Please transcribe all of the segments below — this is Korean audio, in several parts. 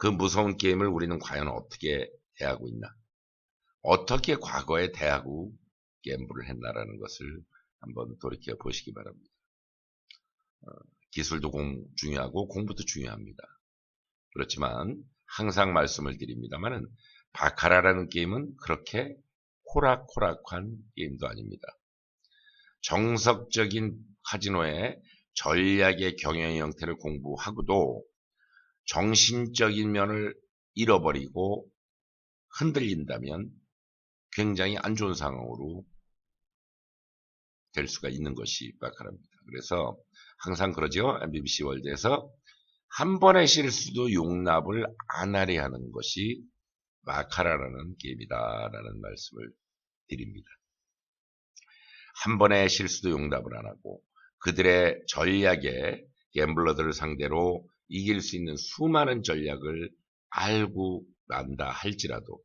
그 무서운 게임을 우리는 과연 어떻게 대하고 있나? 어떻게 과거에 대하고 갬블을 했나라는 것을 한번 돌이켜 보시기 바랍니다. 어, 기술도 공, 중요하고 공부도 중요합니다. 그렇지만 항상 말씀을 드립니다만은 바카라라는 게임은 그렇게 호락호락한 게임도 아닙니다. 정석적인 카지노의 전략의 경영 형태를 공부하고도 정신적인 면을 잃어버리고 흔들린다면 굉장히 안 좋은 상황으로 될 수가 있는 것이 바카라입니다. 그래서 항상 그러죠. MBBC 월드에서 한 번의 실수도 용납을 안 하려 하는 것이 마카라라는 게임이다라는 말씀을 드립니다. 한 번의 실수도 용납을 안 하고 그들의 전략에 갬블러들을 상대로 이길 수 있는 수많은 전략을 알고 난다 할지라도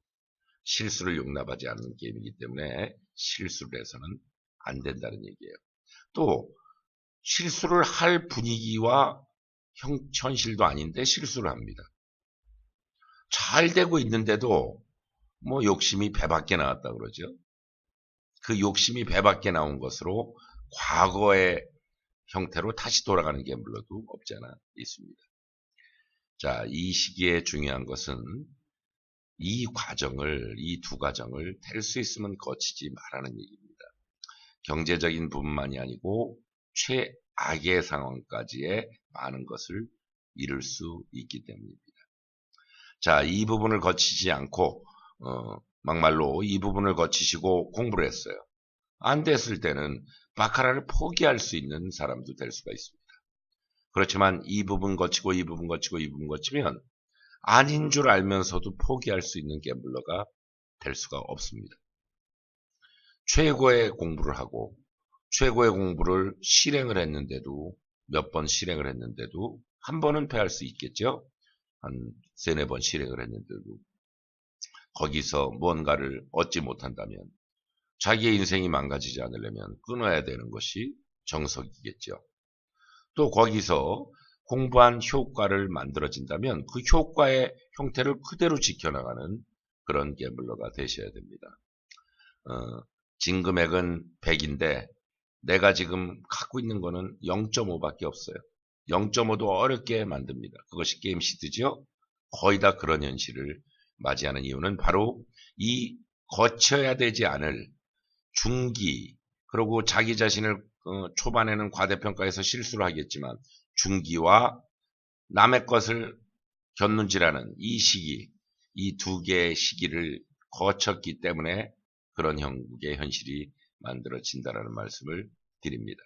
실수를 용납하지 않는 게임이기 때문에 실수를 해서는 안 된다는 얘기예요. 또 실수를 할 분위기와 형, 현실도 아닌데 실수를 합니다. 잘 되고 있는데도 뭐 욕심이 배 밖에 나왔다 그러죠. 그 욕심이 배 밖에 나온 것으로 과거의 형태로 다시 돌아가는 갬블러도 없지 않아 있습니다. 자, 이 시기에 중요한 것은 이 과정을, 이 두 과정을 될 수 있으면 거치지 말라는 얘기입니다. 경제적인 부분만이 아니고 최악의 상황까지의 많은 것을 이룰 수 있기 때문입니다. 자, 이 부분을 거치지 않고 어, 막말로 이 부분을 거치시고 공부를 했어요. 안 됐을 때는 바카라를 포기할 수 있는 사람도 될 수가 있습니다. 그렇지만 이 부분 거치고 이 부분 거치고 이 부분 거치면 아닌 줄 알면서도 포기할 수 있는 갬블러가 될 수가 없습니다. 최고의 공부를 하고 최고의 공부를 실행을 했는데도 몇 번 실행을 했는데도 한 번은 패할 수 있겠죠. 한 세네 번 실행을 했는데도 거기서 뭔가를 얻지 못한다면 자기의 인생이 망가지지 않으려면 끊어야 되는 것이 정석이겠죠. 또 거기서 공부한 효과를 만들어진다면 그 효과의 형태를 그대로 지켜나가는 그런 갬블러가 되셔야 됩니다. 어, 진 금액은 100인데 내가 지금 갖고 있는 거는 0.5밖에 없어요. 0.5도 어렵게 만듭니다. 그것이 게임 시드죠. 거의 다 그런 현실을 맞이하는 이유는 바로 이 거쳐야 되지 않을 중기 그리고 자기 자신을 어, 초반에는 과대평가해서 실수를 하겠지만 중기와 남의 것을 견눈질하는 이 시기 이 두 개의 시기를 거쳤기 때문에 그런 형국의 현실이 만들어진다라는 말씀을 드립니다.